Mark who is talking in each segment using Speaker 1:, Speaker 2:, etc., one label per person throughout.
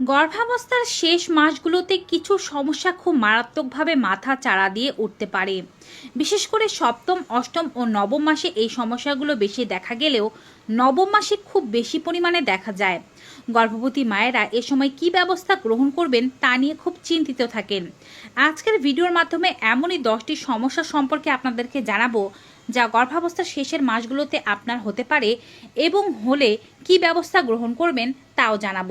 Speaker 1: গর্ভাবস্থার শেষ মাসগুলোতে কিছু সমস্যা খুব মারাত্মকভাবে মাথা চাড়া দিয়ে উঠতে পারে। বিশেষ করে সপ্তম, অষ্টম ও নবম মাসে এই সমস্যাগুলো বেশি দেখা গেলেও নবম মাসে খুব বেশি পরিমাণে দেখা যায়। গর্ভবতী মায়েরা এ সময় কী ব্যবস্থা গ্রহণ করবেন তা নিয়ে খুব চিন্তিত থাকেন। আজকের ভিডিওর মাধ্যমে এমনই দশটি সমস্যা সম্পর্কে আপনাদেরকে জানাব, যা গর্ভাবস্থার শেষের মাসগুলোতে আপনার হতে পারে এবং হলে কি ব্যবস্থা গ্রহণ করবেন তাও জানাব।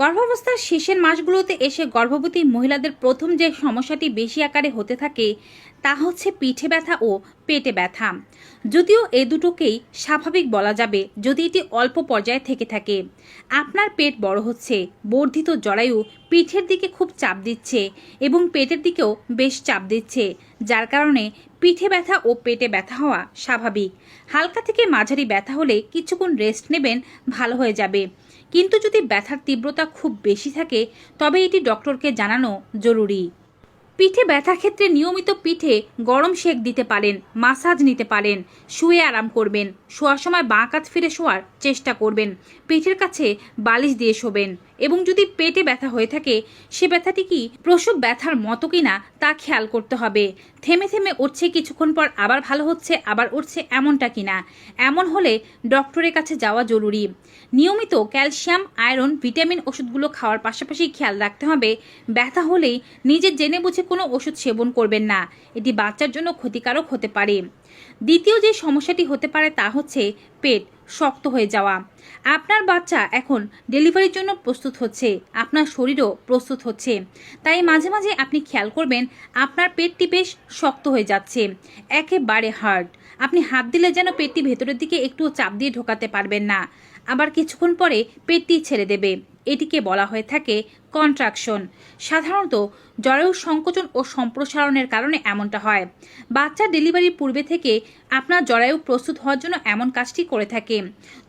Speaker 1: গর্ভাবস্থার শেষের মাসগুলোতে এসে গর্ভবতী মহিলাদের প্রথম যে সমস্যাটি বেশি আকারে হতে থাকে, তা হচ্ছে পিঠে ব্যথা ও পেটে ব্যথা। যদিও এ দুটোকেই স্বাভাবিক বলা যাবে, যদি এটি অল্প পর্যায়ে থেকে থাকে। আপনার পেট বড় হচ্ছে, বর্ধিত জরায়ু পিঠের দিকে খুব চাপ দিচ্ছে এবং পেটের দিকেও বেশ চাপ দিচ্ছে, যার কারণে পিঠে ব্যথা ও পেটে ব্যথা হওয়া স্বাভাবিক। হালকা থেকে মাঝারি ব্যথা হলে কিছুক্ষণ রেস্ট নেবেন, ভালো হয়ে যাবে। কিন্তু যদি ব্যথার তীব্রতা খুব বেশি থাকে, তবে এটি ডক্টরকে জানানো জরুরি। পিঠে ব্যথা ক্ষেত্রে নিয়মিত পিঠে গরম সেক দিতে পারেন, মাসাজ নিতে পারেন, শুয়ে আরাম করবেন, শোয়ার সময় বাঁ কাত ফিরে শোয়ার চেষ্টা করবেন, পিঠের কাছে বালিশ দিয়ে শোবেন। এবং যদি পেটে ব্যথা হয়ে থাকে, সে ব্যথাটি কি প্রসব ব্যথার মতো কিনা তা খেয়াল করতে হবে। থেমে থেমে উঠছে কিছুক্ষণ পর আবার ভালো হচ্ছে, আবার উঠছে এমনটা কিনা। এমন হলে ডক্টরের কাছে যাওয়া জরুরি। নিয়মিত ক্যালসিয়াম, আয়রন, ভিটামিন ওষুধগুলো খাওয়ার পাশাপাশি খেয়াল রাখতে হবে। ব্যথা হলেই নিজের জেনে বুঝে কোনো ওষুধ সেবন করবেন না। এটি বাচ্চার জন্য ক্ষতিকারক হতে পারে। দ্বিতীয় যে সমস্যাটি হতে পারে তা হচ্ছে পেট। শক্ত হয়ে যাওয়া। আপনার বাচ্চা এখন ডেলিভারির জন্য প্রস্তুত হচ্ছে। আপনার শরীরও প্রস্তুত হচ্ছে। তাই মাঝে মাঝে আপনি খেয়াল করবেন, আপনার পেটটি বেশ শক্ত হয়ে যাচ্ছে। একেবারে হার্ড। আপনি হাত দিলে যেন পেটটি ভেতরের দিকে একটু চাপ দিয়ে ঢোকাতে পারবেন না। আবার কিছুক্ষণ পরে পেটটি ছেড়ে দেবে। এটিকে বলা হয়ে থাকে কন্ট্রাকশন সাধারণত জরায়ু সংকোচন ও সম্প্রসারণের কারণে এমনটা হয়। বাচ্চা ডেলিভারির পূর্বে থেকে আপনার জরায়ু প্রস্তুত হওয়ার জন্য এমন কাজটি করে থাকে।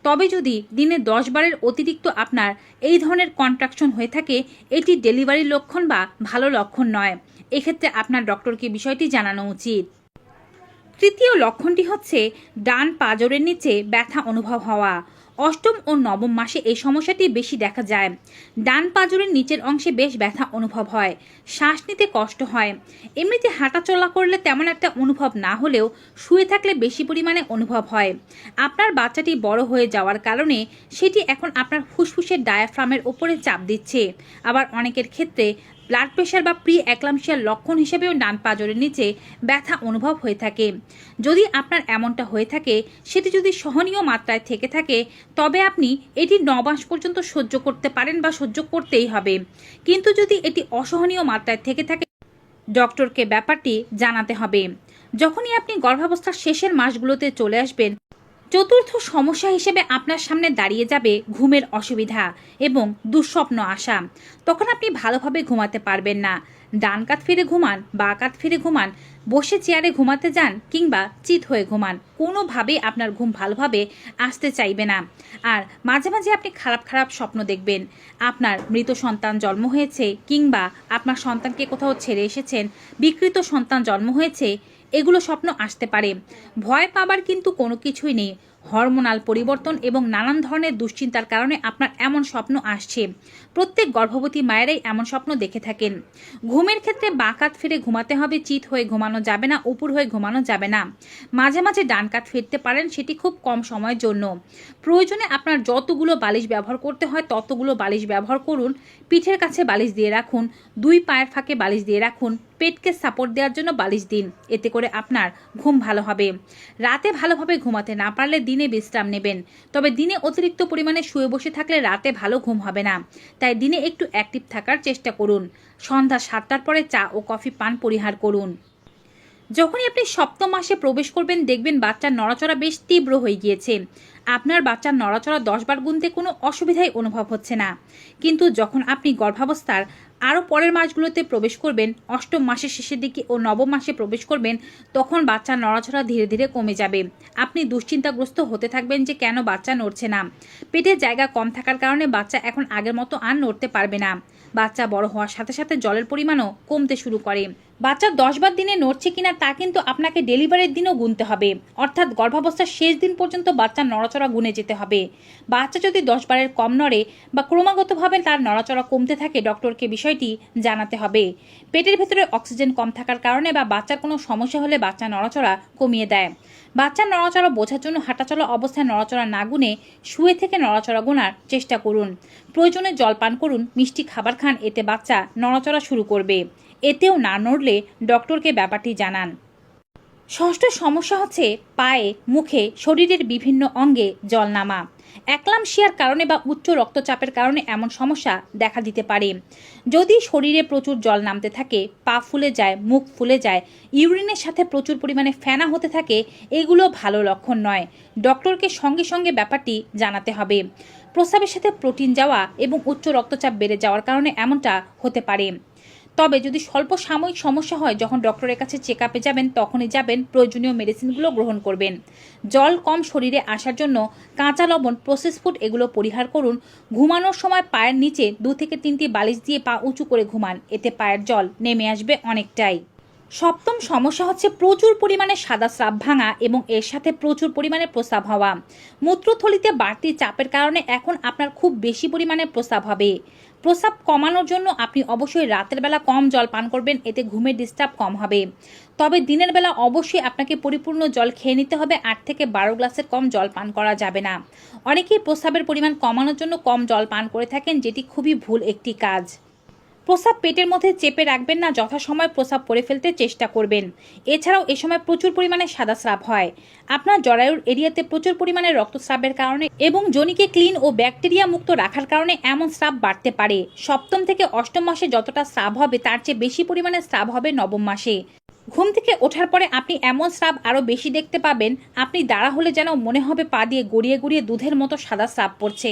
Speaker 1: তবে যদি দিনে দশ বারের অতিরিক্ত আপনার এই ধরনের কন্ট্রাকশন হয়ে থাকে, এটি ডেলিভারির লক্ষণ বা ভালো লক্ষণ নয়। এক্ষেত্রে আপনার ডক্টরকে বিষয়টি জানানো উচিত। তৃতীয় লক্ষণটি হচ্ছে ডান পাজরের নিচে ব্যথা অনুভব হওয়া। অষ্টম ও নবম মাসে এই সমস্যাটি বেশি দেখা যায়। ডান পাজরের নিচের অংশে বেশ ব্যথা অনুভব হয়, শ্বাস নিতে কষ্ট হয়। এমনিতে হাঁটা চলা করলে তেমন একটা অনুভব না হলেও শুয়ে থাকলে বেশি পরিমাণে অনুভব হয়। আপনার বাচ্চাটি বড় হয়ে যাওয়ার কারণে সেটি এখন আপনার ফুসফুসের ডায়াফ্রামের ওপরে চাপ দিচ্ছে। আবার অনেকের ক্ষেত্রে ব্লাড প্রেশার বা প্রি অ্যাক্লামশিয়ার লক্ষণ হিসেবেও ডান পাজরের নিচে ব্যথা অনুভব হয়ে থাকে। যদি আপনার এমনটা হয়ে থাকে, সেটি যদি সহনীয় মাত্রায় থেকে থাকে তবে আপনি এটি ন মাস পর্যন্ত সহ্য করতে পারেন বা সহ্য করতেই হবে। কিন্তু যদি এটি অসহনীয় মাত্রায় থেকে থাকে, ডক্টরকে ব্যাপারটি জানাতে হবে। যখনই আপনি গর্ভাবস্থার শেষের মাসগুলোতে চলে আসবেন চতুর্থ সমস্যা হিসেবে আপনার সামনে দাঁড়িয়ে যাবে ঘুমের অসুবিধা এবং দুঃস্বপ্ন আসা তখন আপনি ভালোভাবে ঘুমাতে পারবেন না। ডান কাত ফিরে ঘুমান, বা কাত ফিরে ঘুমান, বসে চেয়ারে ঘুমাতে যান কিংবা চিত হয়ে ঘুমান। কোনোভাবেই আপনার ঘুম ভালোভাবে আসতে চাইবে না। আর মাঝে মাঝে আপনি খারাপ খারাপ স্বপ্ন দেখবেন। আপনার মৃত সন্তান জন্ম হয়েছে কিংবা আপনার সন্তানকে কোথাও ছেড়ে এসেছেন, বিকৃত সন্তান জন্ম হয়েছে এগুলো স্বপ্ন আসতে পারে। ভয় পাবার কিন্তু কোনো কিছুই নেই। হরমোনাল পরিবর্তন এবং নানান ধরনের দুশ্চিন্তার কারণে আপনার এমন স্বপ্ন আসছে। প্রত্যেক গর্ভবতী মায়েরাই এমন স্বপ্ন দেখে থাকেন। ঘুমের ক্ষেত্রে বাঁকাত ফিরে ঘুমাতে হবে, চিত হয়ে ঘুমানো যাবে না, উপর হয়ে ঘুমানো যাবে না। মাঝে মাঝে ডান কাত ফিরতে পারেন, সেটি খুব কম সময়ের জন্য। প্রয়োজনে আপনার যতগুলো বালিশ ব্যবহার করতে হয়, ততগুলো বালিশ ব্যবহার করুন। পিঠের কাছে বালিশ দিয়ে রাখুন। দুই পায়ের ফাঁকে বালিশ দিয়ে রাখুন। পেটকে সাপোর্ট দেওয়ার জন্য বালিশ দিন। এতে করে আপনার ঘুম ভালো হবে। রাতে ভালোভাবে ঘুমাতে না পারলে দিনে বিশ্রাম নেবেন। তবে দিনে অতিরিক্ত পরিমাণে শুয়ে বসে থাকলে রাতে ভালো ঘুম হবে না। তাই দিনে একটু অ্যাক্টিভ থাকার চেষ্টা করুন। সন্ধ্যা সাতটার পরে চা ও কফি পান পরিহার করুন। যখনই আপনি সপ্তম মাসে প্রবেশ করবেন, দেখবেন বাচ্চার নড়াচড়া বেশ তীব্র হয়ে গিয়েছে। আপনার বাচ্চার নড়াচড়া দশবার গুনতে কোনো অসুবিধাই অনুভব হচ্ছে না। কিন্তু যখন আপনি গর্ভাবস্থার আরও পরের মাসগুলোতে প্রবেশ করবেন, অষ্টম মাসের শেষের দিকে ও নবম মাসে প্রবেশ করবেন, তখন বাচ্চা নড়াচড়া ধীরে ধীরে কমে যাবে। আপনি দুশ্চিন্তাগ্রস্ত হতে থাকবেন যে কেন বাচ্চা নড়ছে না। পেটের জায়গা কম থাকার কারণে বাচ্চা এখন আগের মতো আর নড়তে পারবে না। বাচ্চা বড় হওয়ার সাথে সাথে জলের পরিমাণও কমতে শুরু করে। বাচ্চা দশ বার দিনে নড়ছে কিনা তা কিন্তু আপনাকে ডেলিভারির দিনও গুনতে হবে। অর্থাৎ গর্ভাবস্থার শেষ দিন পর্যন্ত বাচ্চার নড়াচড়া গুনে যেতে হবে। বাচ্চা যদি দশ বারের কম নড়ে বা ক্রমাগতভাবে তার নড়াচড়া কমতে থাকে, ডক্টরকে বিষয়টি জানাতে হবে। পেটের ভেতরে অক্সিজেন কম থাকার কারণে বা বাচ্চার কোনো সমস্যা হলে বাচ্চা নড়াচড়া কমিয়ে দেয়। বাচ্চার নড়াচড়া বোঝার জন্য হাঁটাচলা অবস্থায় নড়াচড়া না গুনে শুয়ে থেকে নড়াচড়া গোনার চেষ্টা করুন। প্রয়োজনে জল পান করুন, মিষ্টি খাবার খান, এতে বাচ্চা নড়াচড়া শুরু করবে। এতেও না নড়লে ডক্টরকে ব্যাপারটি জানান। ষষ্ঠ সমস্যা হচ্ছে পায়ে, মুখে, শরীরের বিভিন্ন অঙ্গে জল নামা অ্যাক্লামশিয়ার কারণে বা উচ্চ রক্তচাপের কারণে এমন সমস্যা দেখা দিতে পারে। যদি শরীরে প্রচুর জল নামতে থাকে, পা ফুলে যায়, মুখ ফুলে যায়, ইউরিনের সাথে প্রচুর পরিমাণে ফেনা হতে থাকে, এগুলো ভালো লক্ষণ নয়। ডক্টরকে সঙ্গে সঙ্গে ব্যাপারটি জানাতে হবে। প্রস্রাবের সাথে প্রোটিন যাওয়া এবং উচ্চ রক্তচাপ বেড়ে যাওয়ার কারণে এমনটা হতে পারে। তবে যদি স্বল্প সাময়িক সমস্যা হয়, যখন ডক্টরের কাছে চেক আপে যাবেন, তখনই যাবেন, প্রয়োজনীয় মেডিসিনগুলো গ্রহণ করবেন। জল কম শরীরে আসার জন্য কাঁচা লবণ প্রসেস ফুড এগুলো পরিহার করুন। ঘুমানোর সময় পায়ের নিচে দু থেকে তিনটি বালিশ দিয়ে পা উঁচু করে ঘুমান। এতে পায়ের জল নেমে আসবে অনেকটাই। সপ্তম সমস্যা হচ্ছে প্রচুর পরিমাণে সাদা স্রাব ভাঙা এবং এর সাথে প্রচুর পরিমাণে প্রস্রাব হওয়া। মূত্রথলিতে বাড়তি চাপের কারণে এখন আপনার খুব বেশি পরিমাণে প্রস্রাব হবে। প্রস্রাব কমানোর জন্য আপনি অবশ্যই রাতের বেলা কম জল পান করবেন, এতে ঘুমের ডিস্টার্ব কম হবে। তবে দিনের বেলা অবশ্যই আপনাকে পরিপূর্ণ জল খেয়ে নিতে হবে, আট থেকে বারো গ্লাসের কম জল পান করা যাবে না। অনেকেই প্রস্রাবের পরিমাণ কমানোর জন্য কম জল পান করে থাকেন, যেটি খুবই ভুল একটি কাজ। প্রস্রাব পেটের মধ্যে চেপে রাখবেন না, যথাসময় প্রস্রাব করে ফেলতে চেষ্টা করবেন। এছাড়াও এ সময় প্রচুর পরিমাণে সাদা স্রাব হয়। আপনার জরায়ুর এরিয়াতে প্রচুর পরিমাণে রক্তস্রাবের কারণে এবং জনিকে ক্লিন ও ব্যাকটেরিয়া মুক্ত রাখার কারণে এমন স্রাব বাড়তে পারে। সপ্তম থেকে অষ্টম মাসে যতটা স্রাব হবে, তার চেয়ে বেশি পরিমাণে স্রাব হবে নবম মাসে। ঘুম থেকে ওঠার পরে আপনি এমন স্রাব আরও বেশি দেখতে পাবেন, আপনি দাঁড়া হলে যেন মনে হবে পা দিয়ে গড়িয়ে গড়িয়ে দুধের মতো সাদা স্রাব পড়ছে।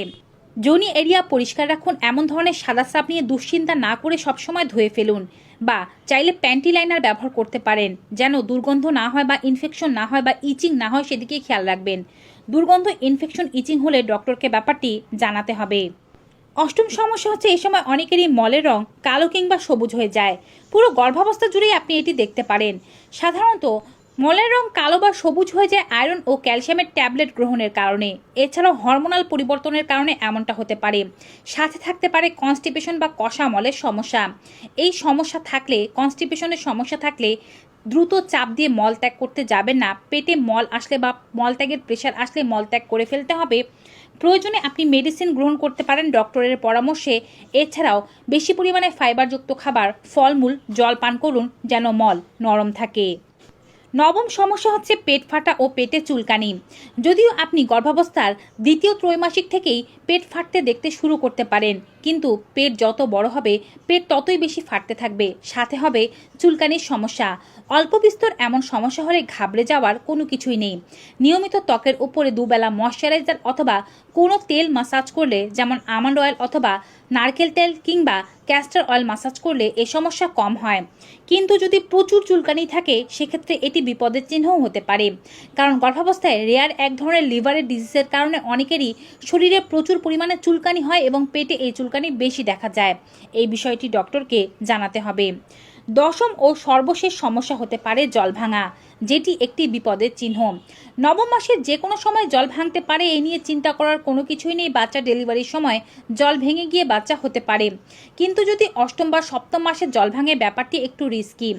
Speaker 1: জনি এরিয়া পরিষ্কার রাখুন, এমন ধরনের সাদা স্রাব নিয়ে দুশ্চিন্তা না করে সবসময় ধুয়ে ফেলুন বা চাইলে প্যান্টি লাইনার ব্যবহার করতে পারেন, যেন দুর্গন্ধ না হয় বা ইনফেকশন না হয় বা ইচিং না হয় সেদিকে খেয়াল রাখবেন। দুর্গন্ধ ইনফেকশন ইচিং হলে ডক্টরকে ব্যাপারটি জানাতে হবে। অষ্টম সমস্যা হচ্ছে এই সময় অনেকেরই মলের রং কালো কিংবা সবুজ হয়ে যায়। পুরো গর্ভাবস্থা জুড়েই আপনি এটি দেখতে পারেন। সাধারণত মলের রং কালো বা সবুজ হয়ে যায় আয়রন ও ক্যালসিয়ামের ট্যাবলেট গ্রহণের কারণে। এছাড়াও হরমোনাল পরিবর্তনের কারণে এমনটা হতে পারে। সাথে থাকতে পারে কনস্টিপেশন বা কষা মলের সমস্যা। এই সমস্যা থাকলে কনস্টিপেশনের সমস্যা থাকলে দ্রুত চাপ দিয়ে মল ত্যাগ করতে যাবেন না। পেটে মল আসলে বা মলত্যাগের প্রেশার আসলে মল ত্যাগ করে ফেলতে হবে। প্রয়োজনে আপনি মেডিসিন গ্রহণ করতে পারেন ডক্টরের পরামর্শে। এছাড়াও বেশি পরিমাণে ফাইবারযুক্ত খাবার, ফলমূল, জল পান করুন যেন মল নরম থাকে। নবম সমস্যা হচ্ছে পেট ফাটা ও পেটে চুলকানি। যদিও আপনি গর্ভাবস্থার দ্বিতীয় ত্রৈমাসিক থেকেই পেট ফাটতে দেখতে শুরু করতে পারেন। কিন্তু পেট যত বড় হবে, পেট ততই বেশি ফাটতে থাকবে। সাথে হবে চুলকানির সমস্যা। অল্প বিস্তর এমন সমস্যা হলে ঘাবড়ে যাওয়ার কোনো কিছুই নেই। নিয়মিত ত্বকের উপরে দুবেলা ময়শ্চারাইজার অথবা কোনো তেল মাসাজ করলে, যেমন আমন্ড অয়েল অথবা নারকেল তেল কিংবা ক্যাস্টার অয়েল মাসাজ করলে এ সমস্যা কম হয়। কিন্তু যদি প্রচুর চুলকানি থাকে, সেক্ষেত্রে এটি বিপদের চিহ্নও হতে পারে। কারণ গর্ভাবস্থায় রেয়ার এক ধরনের লিভারের ডিজিজের কারণে অনেকেরই শরীরে প্রচুর পরিমাণে চুলকানি হয় এবং পেটে এই চুলকানি বেশি দেখা যায়। এই বিষয়টি ডক্টরকে জানাতে হবে। দশম ও সর্বশেষ সমস্যা হতে পারে জল ভাঙা। যেটি একটি বিপদের চিহ্ন। নবম মাসের যে কোনো সময় জল ভাঙতে পারে এই নিয়ে চিন্তা করার কোনো কিছুই নেই বাচ্চা ডেলিভারির সময়। জল ভেঙে গিয়ে বাচ্চা হতে পারে। কিন্তু যদি অষ্টম বা সপ্তম মাসে জল ভাঙে ব্যাপারটি একটু রিস্কি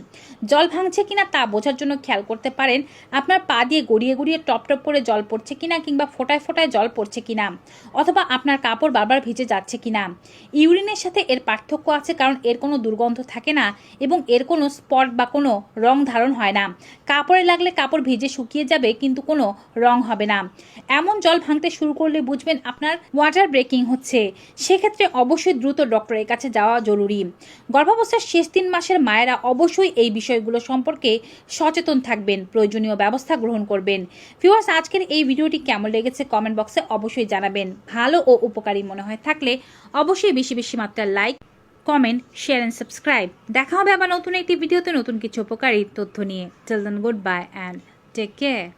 Speaker 1: জল ভাঙছে কিনা তা বোঝার জন্য খেয়াল করতে পারেন, আপনার পা দিয়ে গড়িয়ে গড়িয়ে টপ টপ করে জল পড়ছে কিনা কিংবা ফোটায় ফোটায় জল পড়ছে কিনা, অথবা আপনার কাপড় বারবার ভিজে যাচ্ছে কিনা। ইউরিনের সাথে এর পার্থক্য আছে কারণ এর কোনো দুর্গন্ধ থাকে না এবং এর কোনো স্পট বা কোনো রং ধারণ হয় না। কাপড়ে লাগলে কাপড় ভিজে শুকিয়ে যাবে, কিন্তু কোনো রং হবে না। এমন জল ভাঙতে শুরু করলে বুঝবেন আপনার ওয়াটার ব্রেকিং হচ্ছে। সেক্ষেত্রে অবশ্যই দ্রুত ডক্টরের কাছে যাওয়া জরুরি। গর্ভাবস্থার শেষ তিন মাসের মায়েরা অবশ্যই এই বিষয়গুলো সম্পর্কে সচেতন থাকবেন, প্রয়োজনীয় ব্যবস্থা গ্রহণ করবেন। ভিউয়ার্স, আজকের এই ভিডিওটি কেমন লেগেছে কমেন্ট বক্সে অবশ্যই জানাবেন। ভালো ও উপকারী মনে হয় থাকলে অবশ্যই বেশি বেশি মাত্রার like comment share and subscribe দেখা হবে আবার নতুন একটি ভিডিওতে নতুন কিছু উপকারী তথ্য নিয়ে। Children goodbye and take care